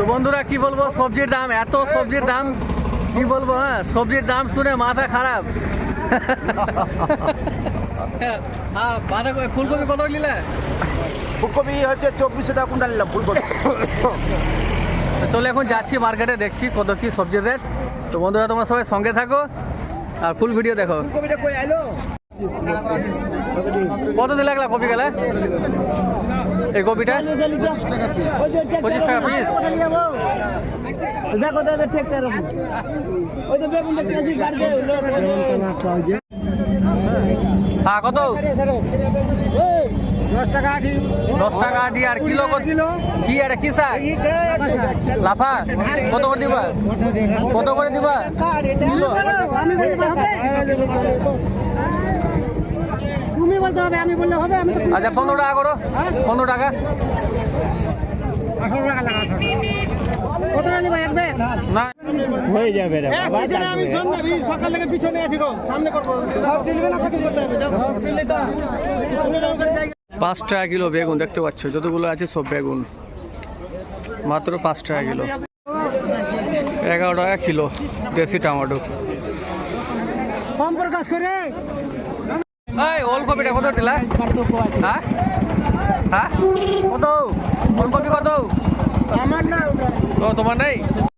তো বন্ধুরা কি বলব সবজির দাম এত সবজির দাম কি বলব হ্যাঁ? সবজির দাম শুনে মাথা খারাপ। হ্যাঁ বাঁধা ফুলকপি কত নিলে? ফুলকপি হচ্ছে চব্বিশশো টাকা কুইন্টাল নিলাম ফুলকপি। চলে এখন যাচ্ছি মার্কেটে দেখছি কত কি সবজির রেট। তো বন্ধুরা তোমার সবাই সঙ্গে থাকো আর ফুল ভিডিও দেখো। ফুলকপিটা কই আইলো? কত দিন লাগলা কপি গেলে? এই কপিটা? পঁচিশ টাকা পিস দেখো দাদা ঠিক ওই তো বেগুন দেখতে আছি গাড়ি হ্যাঁ কত? দশ টাকা আঠি দশ টাকা দিয়ে আর কিলো কত? কি আর কি শাক লাফা কত করে দিবা? কত করে দিবা? কিলো আমি বললে হবে তুমি বলতে হবে আমি বললে হবে আমি আচ্ছা পনেরো টাকা করো। পনেরো টাকা। আঠারো টাকা লাগা কত টাকা নিবা এক ব্যাগ? না। হয়ে যাবে রে আমি সন্ধ্যা সকাল থেকে পিছনে আছি গো সামনে করব। সব দিলবে না খাতির করতে হবে যাও। দিলে তো পাঁচ টাকা কিলো বেগুন দেখতে পাচ্ছ যতগুলো আছে সব বেগুন। মাত্র পাঁচ টাকা কিলো। এগারো টাকা কিলো দেশি টমেটো। কম করে কাজ করে। এই ওলকপিটা কত দিলা? হ্যাঁ? হ্যাঁ? কত? ওলকপি কত? আমার না ও তোমার নেই?